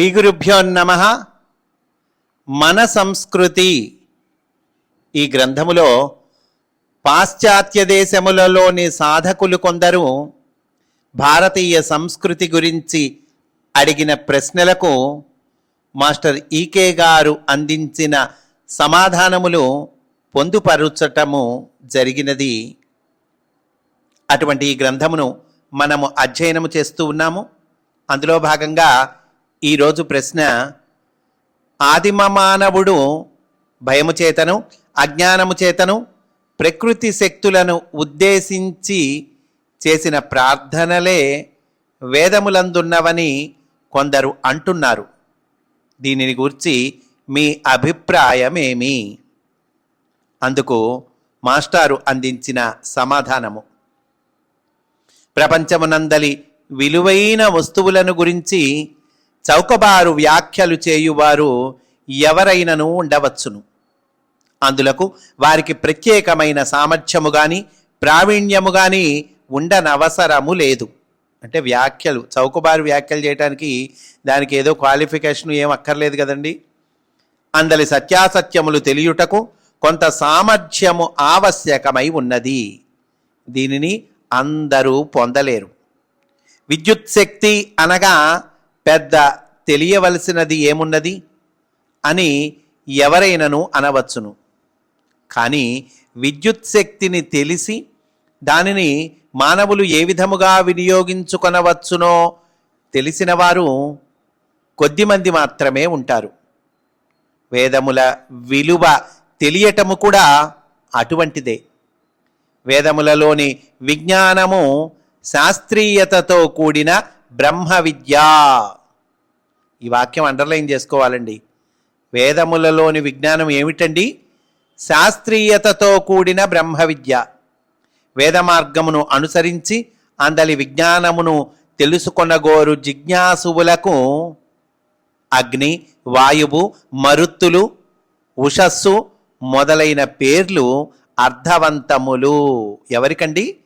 శ్రీ గురుభ్యో నమ. మన సంస్కృతి ఈ గ్రంథములో పాశ్చాత్య దేశములలోని సాధకులు కొందరు భారతీయ సంస్కృతి గురించి అడిగిన ప్రశ్నలకు మాస్టర్ ఈకే గారు అందించిన సమాధానములు పొందుపరుచటము జరిగినది. అటువంటి ఈ గ్రంథమును మనము అధ్యయనము చేస్తూ ఉన్నాము. అందులో భాగంగా ఈరోజు ప్రశ్న ఆదిమ మానవుడు భయము చేతను అజ్ఞానము చేతను ప్రకృతి శక్తులను ఉద్దేశించి చేసిన ప్రార్థనలే వేదములందున్నవని కొందరు అంటున్నారు. దీనిని గురించి మీ అభిప్రాయమేమి? అందుకు మాస్టారు అందించిన సమాధానము. ప్రపంచమునందలి విలువైన వస్తువులను గురించి చౌకబారు వ్యాఖ్యలు చేయువారు ఎవరైనను ఉండవచ్చును. అందులకు వారికి ప్రత్యేకమైన సామర్థ్యము గాని ప్రావీణ్యము గాని ఉండనవసరము లేదు. అంటే వ్యాఖ్యలు చౌకబారు వ్యాఖ్యలు చేయడానికి దానికి ఏదో క్వాలిఫికేషన్ ఏం అక్కర్లేదు కదండి. అందలి సత్యాసత్యములు తెలియుటకు కొంత సామర్థ్యము ఆవశ్యకమై ఉన్నది. దీనిని అందరూ పొందలేరు. విద్యుత్ శక్తి అనగా పెద్ద తెలియవలసినది ఏమున్నది? అని ఎవరైనను అనవచ్చును. కానీ విద్యుత్ శక్తిని తెలిసి దానిని మానవులు ఏ విధముగా వినియోగించుకొనవచ్చునో తెలిసిన వారు కొద్దిమంది మాత్రమే ఉంటారు. వేదముల విలువ తెలియటము కూడా అటువంటిదే. వేదములలోని విజ్ఞానము శాస్త్రీయతతో కూడిన బ్రహ్మ విద్య. ఈ వాక్యం అండర్లైన్ చేసుకోవాలండి. వేదములలోని విజ్ఞానం ఏమిటండి? శాస్త్రీయతతో కూడిన బ్రహ్మ విద్య. వేద మార్గమును అనుసరించి అందలి విజ్ఞానమును తెలుసుకొనగోరు జిజ్ఞాసువులకు అగ్ని వాయువు మరుత్తులు ఉషస్సు మొదలైన పేర్లు అర్థవంతములు. ఎవరికండి?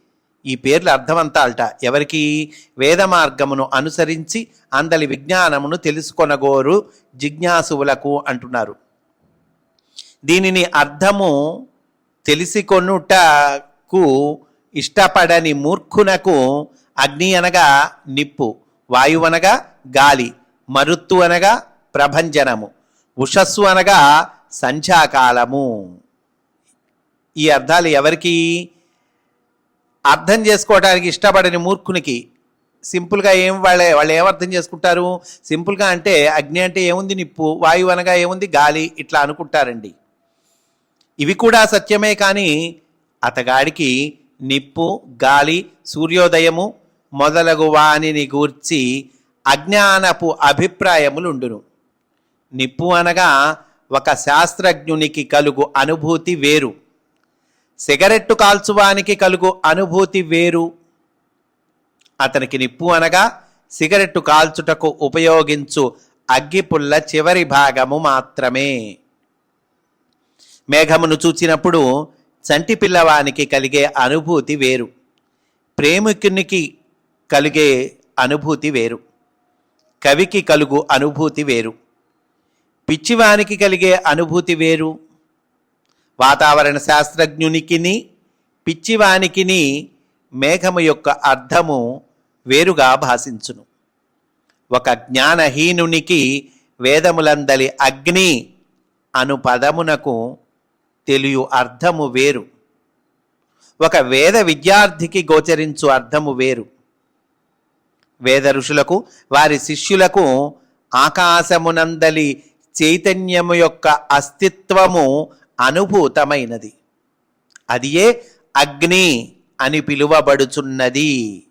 ఈ పేర్లు అర్థవంతాలట. ఎవరికి వేద మార్గమును అనుసరించి అందలి విజ్ఞానమును తెలుసుకొనగోరు జిజ్ఞాసువులకు అంటున్నారు. దీనిని అర్థము తెలిసికొనుటకు ఇష్టపడని మూర్ఖునకు అగ్ని అనగా నిప్పు వాయువు అనగా గాలి మరుత్తు అనగా ప్రభంజనము ఉషస్సు అనగా సంధ్యాకాలము. ఈ అర్థాలు ఎవరికి అర్థం చేసుకోవడానికి ఇష్టపడని మూర్ఖునికి సింపుల్గా ఏం వాళ్ళే వాళ్ళు ఏమర్థం చేసుకుంటారు? సింపుల్గా అంటే అగ్ని అంటే ఏముంది నిప్పు వాయువు అనగా ఏముంది గాలి ఇట్లా అనుకుంటారండి. ఇవి కూడా సత్యమే కానీ అతగాడికి నిప్పు గాలి సూర్యోదయము మొదలగు వానిని గూర్చి అజ్ఞానపు అభిప్రాయములుండును. నిప్పు అనగా ఒక శాస్త్రజ్ఞునికి కలుగు అనుభూతి వేరు. సిగరెట్టు కాల్చువానికి కలుగు అనుభూతి వేరు. అతనికి నిప్పు అనగా సిగరెట్టు కాల్చుటకు ఉపయోగించు అగ్గిపుల్ల చివరి భాగము మాత్రమే. మేఘమును చూచినప్పుడు చంటి పిల్లవానికి కలిగే అనుభూతి వేరు. ప్రేమికునికి కలిగే అనుభూతి వేరు. కవికి కలుగు అనుభూతి వేరు. పిచ్చివానికి కలిగే అనుభూతి వేరు. వాతావరణ శాస్త్రజ్ఞునికిని పిచ్చివానికిని మేఘము యొక్క అర్థము వేరుగా భాషించును. ఒక జ్ఞానహీనునికి వేదములందలి అగ్ని అను పదమునకు తెలియు అర్థము వేరు. ఒక వేద విద్యార్థికి గోచరించు అర్థము వేరు. వేద ఋషులకు వారి శిష్యులకు ఆకాశమునందలి చైతన్యము యొక్క అస్తిత్వము అనుభూతమైనది. అదియే అగ్ని అని పిలువబడుచున్నది.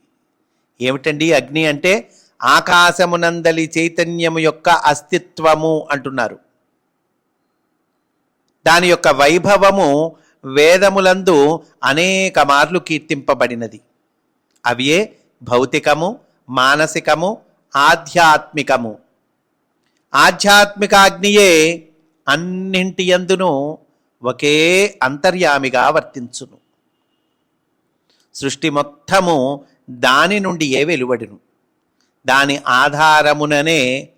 ఏమిటండి అగ్ని అంటే? ఆకాశమునందలి చైతన్యము యొక్క అస్తిత్వము అంటున్నారు. దాని యొక్క వైభవము వేదములందు అనేక మార్లు కీర్తింపబడినది. అవియే భౌతికము మానసికము ఆధ్యాత్మికము. ఆధ్యాత్మిక అగ్నియే అన్నింటి యందును ఒకే అంతర్యామిగా వర్తించును. సృష్టి మొత్తము దాని నుండి ఏ వెలువడును. దాని ఆధారముననే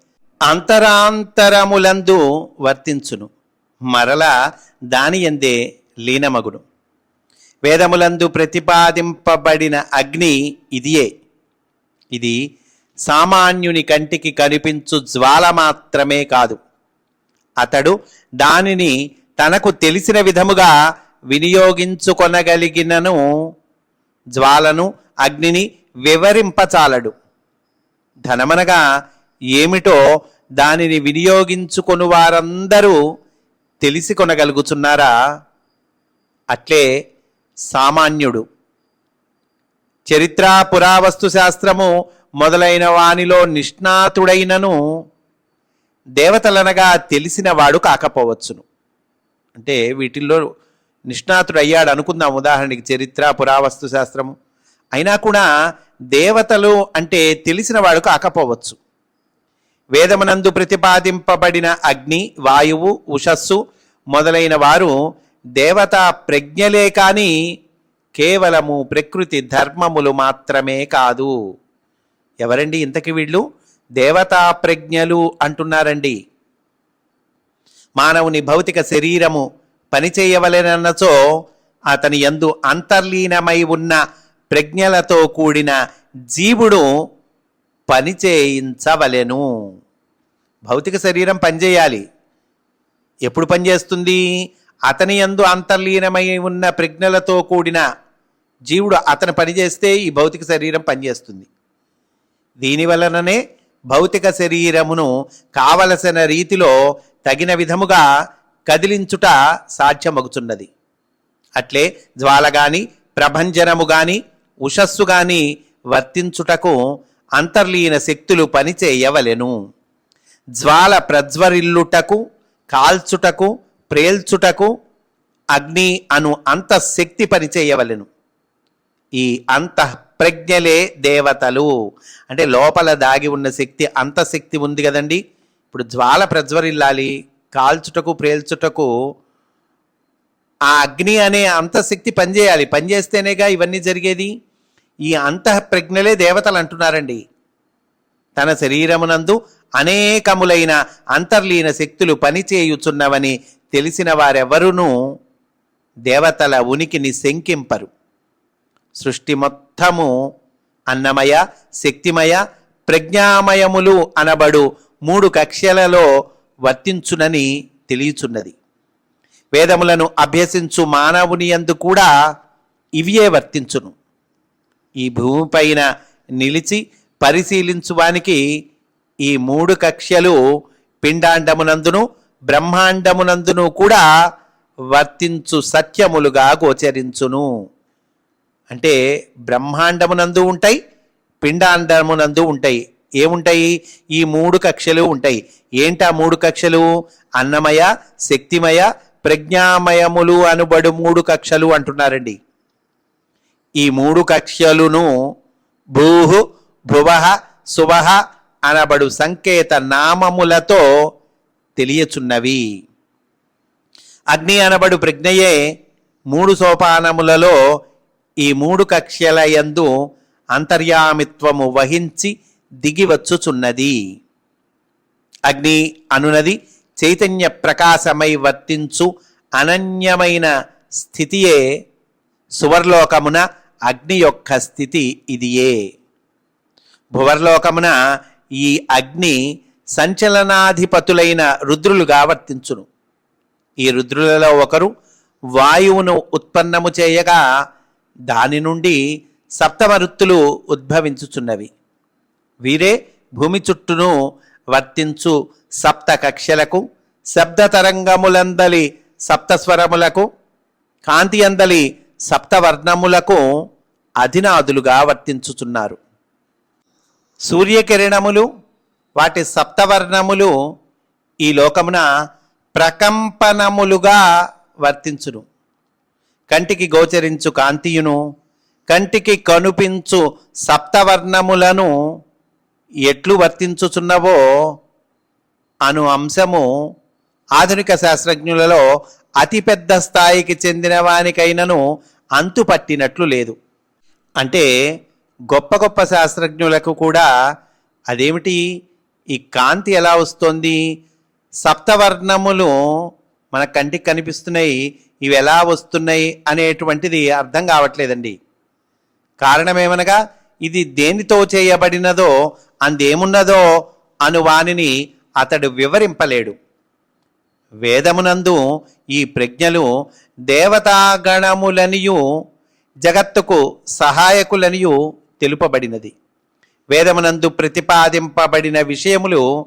అంతరాంతరములందు వర్తించును. మరల దాని ఎందే లీనమగును. వేదములందు ప్రతిపాదింపబడిన అగ్ని ఇదియే. ఇది సామాన్యుని కంటికి కనిపించు జ్వాల మాత్రమే కాదు. అతడు దానిని తనకు తెలిసిన విధముగా వినియోగించుకొనగలిగినను జ్వాలను అగ్నిని వివరింపచాలడు. ధనమనగా ఏమిటో దానిని వినియోగించుకొని వారందరూ తెలిసి కొనగలుగుచున్నారా అట్లే సామాన్యుడు. చరిత్ర పురావస్తు శాస్త్రము మొదలైన వానిలో నిష్ణాతుడైనను దేవతలనగా తెలిసిన వాడు కాకపోవచ్చును. అంటే వీటిల్లో నిష్ణాతుడు అయ్యాడు అనుకుందాం. ఉదాహరణకి చరిత్ర పురావస్తు శాస్త్రము. అయినా కూడా దేవతలు అంటే తెలిసిన వాడు కాకపోవచ్చు. వేదమునందు ప్రతిపాదింపబడిన అగ్ని వాయువు ఉషస్సు మొదలైన వారు దేవతా ప్రజ్ఞలే కానీ కేవలము ప్రకృతి ధర్మములు మాత్రమే కాదు. ఎవరండి ఇంతకి వీళ్ళు? దేవతా ప్రజ్ఞలు అంటున్నారండి. మానవుని భౌతిక శరీరము పనిచేయవలెనన్నచో అతని యందు అంతర్లీనమై ఉన్న ప్రజ్ఞలతో కూడిన జీవుడు పనిచేయించవలెను. భౌతిక శరీరం పనిచేయాలి. ఎప్పుడు పనిచేస్తుంది? అతని యందు అంతర్లీనమై ఉన్న ప్రజ్ఞలతో కూడిన జీవుడు అతను పనిచేస్తే ఈ భౌతిక శరీరం పనిచేస్తుంది. దీని వలననే భౌతిక శరీరమును కావలసిన రీతిలో తగిన విధముగా కదిలించుట సాధ్యమగుచున్నది. అట్లే జ్వాల గాని ప్రభంజనము గాని ఉషస్సు గాని వర్తించుటకు అంతర్లీన శక్తులు పనిచేయవలెను. జ్వాల ప్రజ్వరిల్లుటకు కాల్చుటకు ప్రేల్చుటకు అగ్ని అను అంతఃశక్తి పనిచేయవలెను. ఈ అంతః ప్రజ్ఞలే దేవతలు. అంటే లోపల దాగి ఉన్న శక్తి అంతఃశక్తి ఉంది కదండి. ఇప్పుడు జ్వాల ప్రజ్వరిల్లాలి కాల్చుటకు ప్రేల్చుటకు ఆ అగ్ని అనే అంతశక్తి పనిచేయాలి. పనిచేస్తేనేగా ఇవన్నీ జరిగేది? ఈ అంతః ప్రజ్ఞలే దేవతలు అంటున్నారండి. తన శరీరమునందు అనేకములైన అంతర్లీన శక్తులు పనిచేయుచున్నవని తెలిసిన వారెవరునూ దేవతల ఉనికిని శంకింపరు సృష్టి మొత్తము అన్నమయ శక్తిమయ ప్రజ్ఞామయములు అనబడు మూడు కక్ష్యలలో వర్తించునని తెలియచున్నది. వేదములను అభ్యసించు మానవుని యందు కూడా ఇవియే వర్తించును. ఈ భూమిపైన నిలిచి పరిశీలించువానికి ఈ మూడు కక్ష్యలు పిండాండమునందును బ్రహ్మాండమునందును కూడా వర్తించు సత్యములుగా గోచరించును. అంటే బ్రహ్మాండమునందు ఉంటాయి పిండాండమునందు ఉంటాయి. ఏముంటాయి? ఈ మూడు కక్షలు ఉంటాయి. ఏంటా మూడు కక్షలు? అన్నమయ శక్తిమయ ప్రజ్ఞామయములు అనుబడు మూడు కక్షలు అంటున్నారండి. ఈ మూడు కక్ష్యలును భూహు భువ శుభ అనబడు సంకేత నామములతో తెలియచున్నవి. అగ్ని అనబడు ప్రజ్ఞయే మూడు సోపానములలో ఈ మూడు కక్ష్యల యందు అంతర్యామిత్వము వహించి దిగివచ్చుచున్నది. అగ్ని అనునది చైతన్య ప్రకాశమై వర్తించు అనన్యమైన స్థితియే సువర్లోకమున అగ్ని యొక్క స్థితి ఇదియే. భువర్లోకమున ఈ అగ్ని సంచలనాధిపతులైన రుద్రులుగా వర్తించును. ఈ రుద్రులలో ఒకరు వాయువును ఉత్పన్నము చేయగా దాని నుండి సప్తమరుత్తులు ఉద్భవించుచున్నవి. వీరే భూమి చుట్టూను వర్తించు సప్త కక్షలకు శబ్ద తరంగములందలి సప్తస్వరములకు కాంతి అందలి సప్తవర్ణములకు అధినాదులుగా వర్తించుచున్నారు. సూర్యకిరణములు వాటి సప్తవర్ణములు ఈ లోకమున ప్రకంపనములుగా వర్తించును. కంటికి గోచరించు కాంతియును కంటికి కనుపించు సప్తవర్ణములను ఎట్లు వర్తించుచున్నవో అను అంశము ఆధునిక శాస్త్రజ్ఞులలో అతిపెద్ద స్థాయికి చెందిన వానికైనను అంతు పట్టినట్లు లేదు. అంటే గొప్ప గొప్ప శాస్త్రజ్ఞులకు కూడా అదేమిటి? ఈ కాంతి ఎలా వస్తుంది? సప్తవర్ణములు మన కంటికి కనిపిస్తున్నాయి ఇవి ఎలా వస్తున్నాయి అనేటువంటిది అర్థం కావట్లేదండి. కారణమేమనగా ఇది దేనితో చేయబడినదో అందేమున్నదో అను వానిని అతడు వివరింపలేడు. వేదమునందు ఈ ప్రజ్ఞలు దేవతాగణములనియు జగత్తుకు సహాయకులనియు తెలుపబడినది. వేదమునందు ప్రతిపాదింపబడిన విషయములు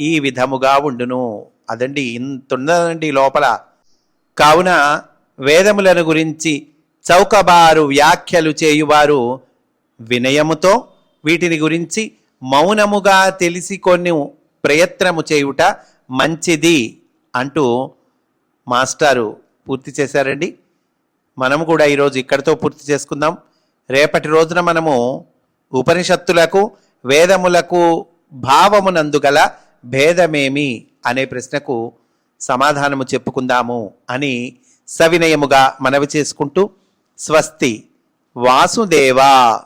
ఈ విధముగా ఉండును. అదండి ఇంతున్నదండి లోపల. కావున వేదములను గురించి చౌకబారు వ్యాఖ్యలు చేయువారు వినయముతో వీటిని గురించి మౌనముగా తెలిసి కొన్ని ప్రయత్నము చేయుట మంచిది అంటూ మాస్టారు పూర్తి చేశారండి. మనము కూడా ఈరోజు ఇక్కడితో పూర్తి చేసుకుందాం. రేపటి రోజున మనము ఉపనిషత్తులకు వేదములకు భావమునందు గల భేదమేమి అనే ప్రశ్నకు సమాధానము చెప్పుకుందాము అని సవినయముగా మనవి చేసుకుంటూ స్వస్తి వాసుదేవా.